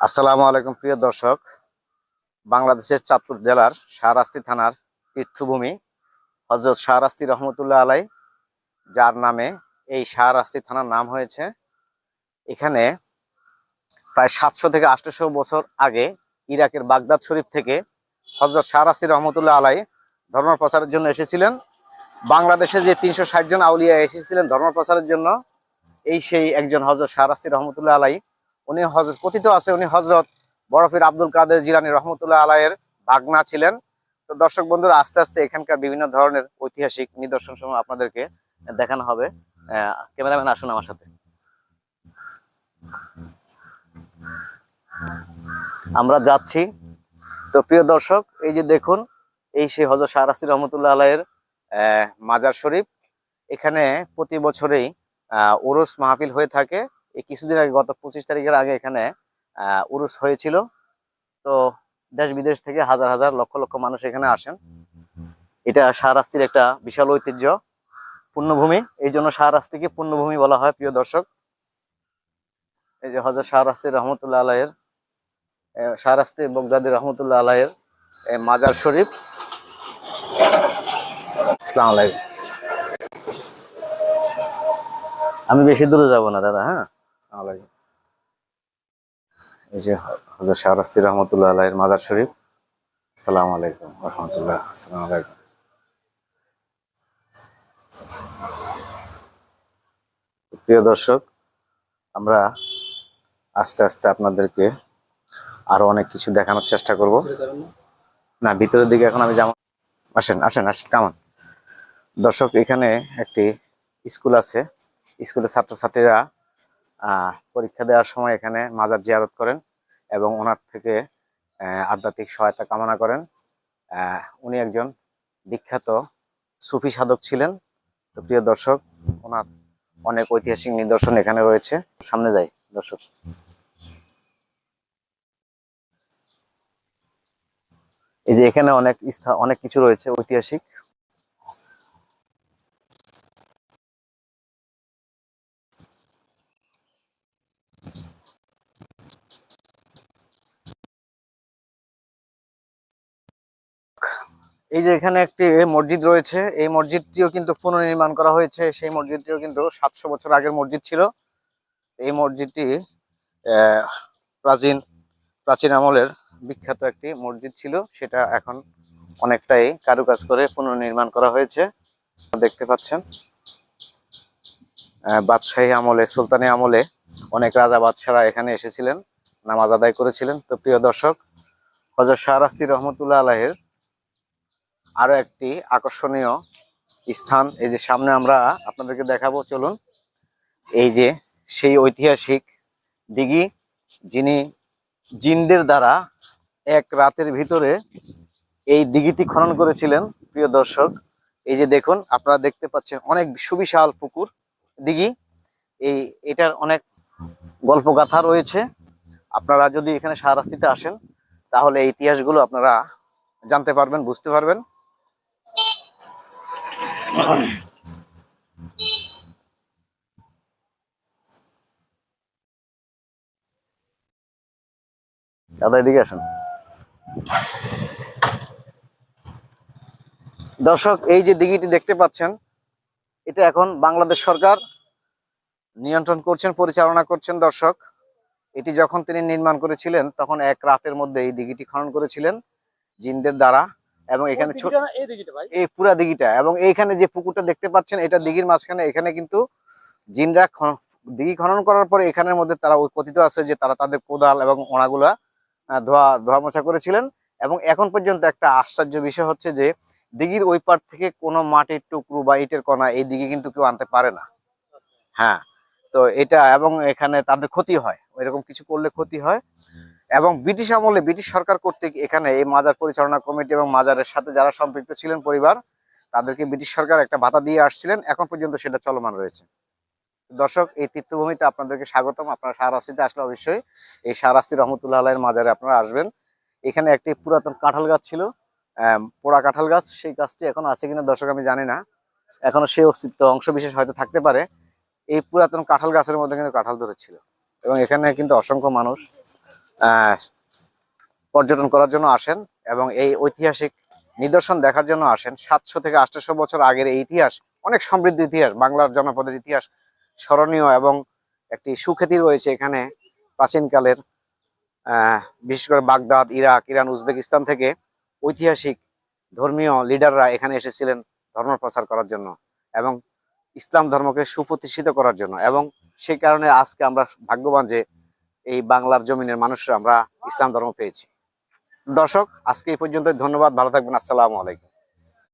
আসসালামু আলাইকুম, প্রিয় দর্শক। বাংলাদেশের চাঁদপুর জেলার শাহরাস্তি থানার তীর্থভূমি হজরত শাহরাস্তি রহমতুল্লাহ আলাই, যার নামে এই শাহরাস্তি থানার নাম হয়েছে। এখানে প্রায় সাতশো থেকে আটশোশো বছর আগে ইরাকের বাগদাদ শরীফ থেকে হজরত শাহরাস্তি রহমতুল্লাহ আলাই ধর্ম প্রচারের জন্য এসেছিলেন। বাংলাদেশে যে তিনশো ষাট জন আউলিয়া এসেছিলেন ধর্ম প্রচারের জন্য, এই সেই একজন হজরত শাহরাস্তি রহমতুল্লাহ আলাই উনি হজরত কথিত আছে উনি হজরত বরফির আব্দুল কাদের জিলানি রহমতুল্লাহ আলাইয়ের বাগনা ছিলেন। তো দর্শক বন্ধুরা, আস্তে আস্তে এখানকার বিভিন্ন ধরনের ঐতিহাসিক নিদর্শন সমূহ আপনাদেরকে দেখানো হবে। ক্যামেরাম্যান, আসুন আমার সাথে। আমরা যাচ্ছি। তো প্রিয় দর্শক, এই যে দেখুন, এই সেই হজরত শাহরাসি রহমতুল্লাহ আলাইয়ের মাজার শরীফ। এখানে প্রতি বছরেই উরুস মাহফিল হয়ে থাকে। এই কিছুদিন আগে গত পঁচিশ তারিখের আগে এখানে উরুস হয়েছিল। তো দেশ বিদেশ থেকে হাজার হাজার লক্ষ লক্ষ মানুষ এখানে আসেন। এটা শাহরাস্তির একটা বিশাল ঐতিহ্য পুণ্যভূমি। এই জন্য শাহরাস্তিকে পূর্ণভূমি বলা হয় প্রিয় দর্শক। এই যে হজরত শাহরাস্তি রহমতুল্লাহ আহ, শাহরাস্তি বগদাদি রহমতুল্লাহ আহ, মাজার শরীফ। আলাইকুম। আমি বেশি দূরে যাব না দাদা হ্যাঁ। মাজার শরীফ। আলাইকুম প্রিয় দর্শক, আমরা আস্তে আস্তে আপনাদেরকে আরও অনেক কিছু দেখানোর চেষ্টা করব। না, ভিতরের দিকে এখন আমি যাব। আসেন আসেন আসেন কামান দর্শক, এখানে একটি স্কুল আছে। স্কুলের ছাত্রছাত্রীরা পরীক্ষা দেওয়ার সময় এখানে মাজার জিয়ারত করেন এবং ওনার থেকে আধ্যাত্মিক সহায়তা কামনা করেন। উনি একজন বিখ্যাত সুফি সাধক ছিলেন। তো প্রিয় দর্শক, ওনার অনেক ঐতিহাসিক নিদর্শন এখানে রয়েছে। সামনে যাই, দর্শক। এই যে এখানে অনেক অনেক কিছু রয়েছে ঐতিহাসিক। এই যে এখানে একটি মসজিদ রয়েছে, এই মসজিদটিও কিন্তু পুনর্নির্মাণ করা হয়েছে। সেই মসজিদটিও কিন্তু সাতশো বছর আগের মসজিদ ছিল। এই মসজিদটি প্রাচীন প্রাচীন আমলের বিখ্যাত একটি মসজিদ ছিল। সেটা এখন অনেকটাই কারুকাজ করে পুনর্নির্মাণ করা হয়েছে। দেখতে পাচ্ছেন বাদশাহী আমলে, সুলতানি আমলে অনেক রাজা বাদশারা এখানে এসেছিলেন, নামাজ আদায় করেছিলেন। তো প্রিয় দর্শক হজরত শাহরাস্তি রহমতুল্লাহ আলাহের আরও একটি আকর্ষণীয় স্থান। এই যে সামনে আমরা আপনাদেরকে দেখাবো, চলুন। এই যে সেই ঐতিহাসিক দিঘি, যিনি জিনদের দ্বারা এক রাতের ভিতরে এই দিঘিটি খনন করেছিলেন, প্রিয় দর্শক। এই যে দেখুন, আপনারা দেখতে পাচ্ছেন অনেক সুবিশাল পুকুর, দিঘি। এই, এটার অনেক গল্প গল্পগাথা রয়েছে। আপনারা যদি এখানে সারাস্তিতে আসেন, তাহলে ইতিহাসগুলো আপনারা জানতে পারবেন, বুঝতে পারবেন। দাদা, এদিকে আসুন। দর্শক, এই যে দিঘিটি দেখতে পাচ্ছেন, এটা এখন বাংলাদেশ সরকার নিয়ন্ত্রণ করছেন, পরিচালনা করছেন দর্শক। এটি যখন তিনি নির্মাণ করেছিলেন, তখন এক রাতের মধ্যে এই দিঘিটি খনন করেছিলেন, জিনদের দ্বারা। এবং এখানে এই পুরা দিঘিটা। এবং এইখানে যে পুকুরটা দেখতে পাচ্ছেন এটা দিঘির মাঝখানে। এখানে কিন্তু জিনরা দিঘি খনন করার পরে এখানের মধ্যে তারা কথিত আছে যে তারা তাদের কোদাল এবং ওনাগুলা ধোয়া ধোয়া মোছা করেছিলেন। এবং এখন পর্যন্ত একটা আশ্চর্য বিষয় হচ্ছে যে দিঘির ওই পার থেকে কোনো মাটির টুকরো বা ইটের কণা এই দিঘি কিন্তু কেউ আনতে পারে না। হ্যাঁ তো এটা এবং এখানে তাদের ক্ষতি হয়। এরকম কিছু করলে ক্ষতি হয়। এবং ব্রিটিশ আমলে ব্রিটিশ সরকার কর্তৃক এখানে এই মাজার পরিচালনা কমিটি এবং মাজারের সাথে যারা সম্পৃক্ত ছিলেন পরিবার, তাদেরকে ব্রিটিশ সরকার একটা ভাতা দিয়ে আসছিলেন। এখন পর্যন্ত সেটা চলমান রয়েছে। দর্শক, এই তীর্থভূমিতে আপনাদেরকে স্বাগতম। আপনারা শাহরাস্তিতে আসলে অবশ্যই এই শাহরাস্তি রহমতুল্লাহ আলাইয়ের মাজারে আপনারা আসবেন। এখানে একটি পুরাতন কাঁঠাল গাছ ছিল পোড়া কাঁঠাল গাছ। সেই গাছটি এখন আছে কিনা দর্শক, আমি জানি না। এখনও সেই অস্তিত্ব অংশ বিশেষ হয়তো থাকতে পারে। এই পুরাতন কাঁঠাল গাছের মধ্যে কিন্তু কাঁঠাল ধরেছিল। এবং এখানে কিন্তু অসংখ্য মানুষ পর্যটন করার জন্য আসেন এবং এই ঐতিহাসিক নিদর্শন দেখার জন্য আসেন। সাতশো থেকে আটশো বছর আগের এই ইতিহাস অনেক সমৃদ্ধ ইতিহাস, বাংলার জনপদের ইতিহাস স্মরণীয় এবং একটি সুখ্যাতি রয়েছে এখানে প্রাচীনকালের বিশেষ করে বাগদাদ, ইরাক, ইরান, উজবেকিস্তান থেকে ঐতিহাসিক ধর্মীয় লিডাররা এখানে এসেছিলেন ধর্ম প্রচার করার জন্য এবং ইসলাম ধর্মকে সুপ্রতিষ্ঠিত করার জন্য এবং সেই কারণে আজকে আমরা ভাগ্যবান যে এই বাংলার জমিনের মানুষরা আমরা ইসলাম ধর্ম পেয়েছি। দর্শক, আজকে এই পর্যন্ত ধন্যবাদ। ভালো থাকবেন। আসসালামু আলাইকুম।